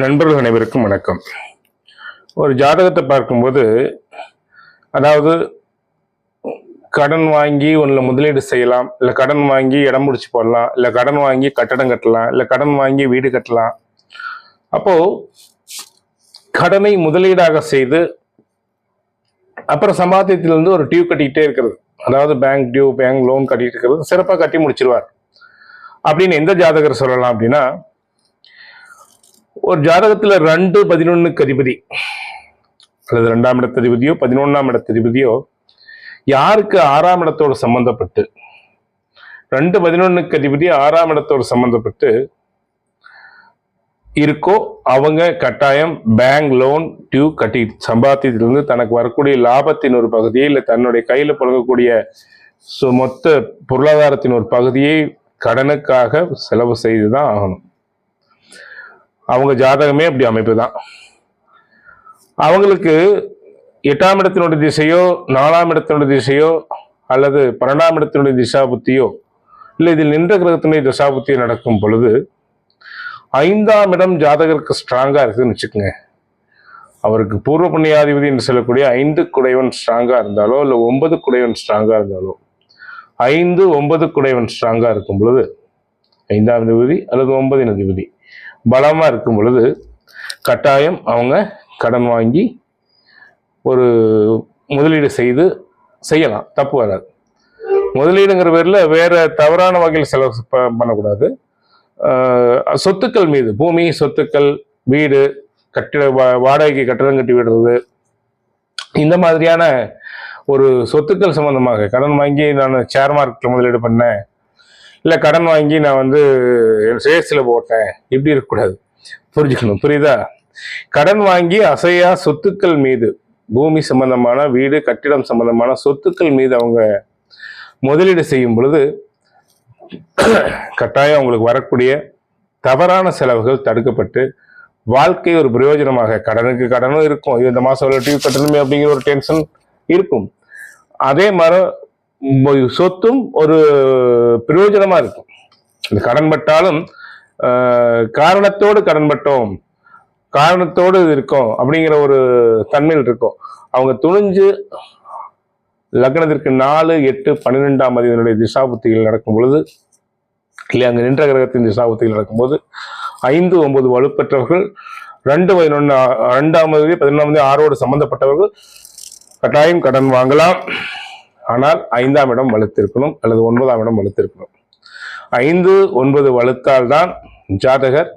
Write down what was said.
நண்பர்கள் அனைவருக்கும் வணக்கம். ஒரு ஜாதகத்தை பார்க்கும்போது அதாவது கடன் வாங்கி ஒன்றில் முதலீடு செய்யலாம் இல்லை கடன் வாங்கி இடம் முடிச்சு போடலாம் இல்லை கடன் வாங்கி கட்டடம் கட்டலாம் இல்லை கடன் வாங்கி வீடு கட்டலாம். அப்போது கடனை முதலீடாக செய்து அப்புறம் சம்பாத்தியத்திலிருந்து ஒரு டியூ கட்டிக்கிட்டே இருக்கிறது. அதாவது பேங்க் டியூ பேங்க் லோன் கட்டிட்டு இருக்கிறது சிறப்பாக கட்டி முடிச்சிருவார். அப்படின்னு எந்த ஜாதகர் சொல்லலாம் அப்படின்னா ஒரு ஜாதகத்துல ரெண்டு பதினொன்னுக்கு அதிபதி அல்லது ரெண்டாம் இடத்து அதிபதியோ பதினொன்னாம் இடத்து திருபதியோ யாருக்கு ஆறாம் இடத்தோடு சம்பந்தப்பட்டு ரெண்டு பதினொன்னுக்கு அதிபதி ஆறாம் இடத்தோடு சம்பந்தப்பட்டு இருக்கோ அவங்க கட்டாயம் பேங்க் லோன் டியூ கட்டி சம்பாத்தியத்திலிருந்து தனக்கு வரக்கூடிய லாபத்தின் ஒரு பகுதியை இல்லை தன்னுடைய கையில் புழங்கக்கூடிய சு- மொத்த பொருளாதாரத்தின் ஒரு பகுதியை கடனுக்காக செலவு செய்து தான் ஆகணும். அவங்க ஜாதகமே அப்படி அமைப்பு தான் அவங்களுக்கு எட்டாம் இடத்தினுடைய திசையோ நாலாம் இடத்தினுடைய திசையோ அல்லது பன்னெண்டாம் இடத்தினுடைய திசாபுத்தியோ இல்லை இதில் நின்ற கிரகத்தினுடைய திசாபுத்தியோ நடக்கும் பொழுது ஐந்தாம் இடம் ஜாதகருக்கு ஸ்ட்ராங்காக இருக்குதுன்னு வச்சுக்கோங்க. அவருக்கு பூர்வ புண்ணியாதிபதி என்று சொல்லக்கூடிய ஐந்து குடைவன் ஸ்ட்ராங்காக இருந்தாலோ இல்லை ஒன்பது குடைவன் ஸ்ட்ராங்காக இருந்தாலோ ஐந்து ஒன்பது குடைவன் ஸ்ட்ராங்காக இருக்கும் பொழுது ஐந்தாம் அதிபதி அல்லது ஒன்பதின் அதிபதி பலமாக இருக்கும் பொழுது கட்டாயம் அவங்க கடன் வாங்கி ஒரு முதலீடு செய்து செய்யலாம். தப்பு வராது. முதலீடுங்கிற பேரில் வேறு தவறான வகையில் செலவு ப- பண்ணக்கூடாது. சொத்துக்கள் மீது பூமி சொத்துக்கள் வீடு கட்டிட வா- வாடகைக்கு கட்டடம் கட்டி விடுறது. இந்த மாதிரியான ஒரு சொத்துக்கள் சம்பந்தமாக கடன் வாங்கி நான் ஷேர் மார்க்கெட்டில் முதலீடு பண்ணேன். இல்லை கடன் வாங்கி நான் வந்து சேல்ஸில் போட்டேன். இப்படி இருக்கக்கூடாது. புரிஞ்சுக்கணும். புரியுதா? கடன் வாங்கி அசையா சொத்துக்கள் மீது பூமி சம்பந்தமான வீடு கட்டிடம் சம்பந்தமான சொத்துக்கள் மீது அவங்க முதலீடு செய்யும் பொழுது கட்டாயம் அவங்களுக்கு வரக்கூடிய தவறான செலவுகள் தடுக்கப்பட்டு வாழ்க்கை ஒரு பிரயோஜனமாக கடனுக்கு கடனும் இருக்கும். இந்த மாதம் டியூ கட்டணுமே அப்படிங்கிற ஒரு டென்ஷன் இருக்கும். அதே மாதிரி சொத்தும் ஒரு பிரயோஜனமா இருக்கும். இந்த கடன் பட்டாலும் காரணத்தோடு கடன் பட்டோம் காரணத்தோடு இது இருக்கும் அப்படிங்கிற ஒரு தன்மையில் இருக்கும். அவங்க துணிஞ்சு லக்னத்திற்கு நாலு எட்டு பன்னிரெண்டாம் அதிபதியினுடைய திசாபுத்திகள் நடக்கும் பொழுது இல்லை அங்கே நின்ற கிரகத்தின் திசாபுத்திகள் நடக்கும்போது ஐந்து ஒன்பது வலுப்பெற்றவர்கள் ரெண்டு பதினொன்று ரெண்டாம் தேதி பதினொன்றாம் தேதி ஆறோடு சம்பந்தப்பட்டவர்கள் கட்டாயம் கடன் வாங்கலாம். ஆனால் ஐந்தாம் இடம் வலுத்திருக்கணும் அல்லது ஒன்பதாம் இடம் வலுத்திருக்கணும். ஐந்து ஒன்பது வலுத்தால்தான் ஜாதகர்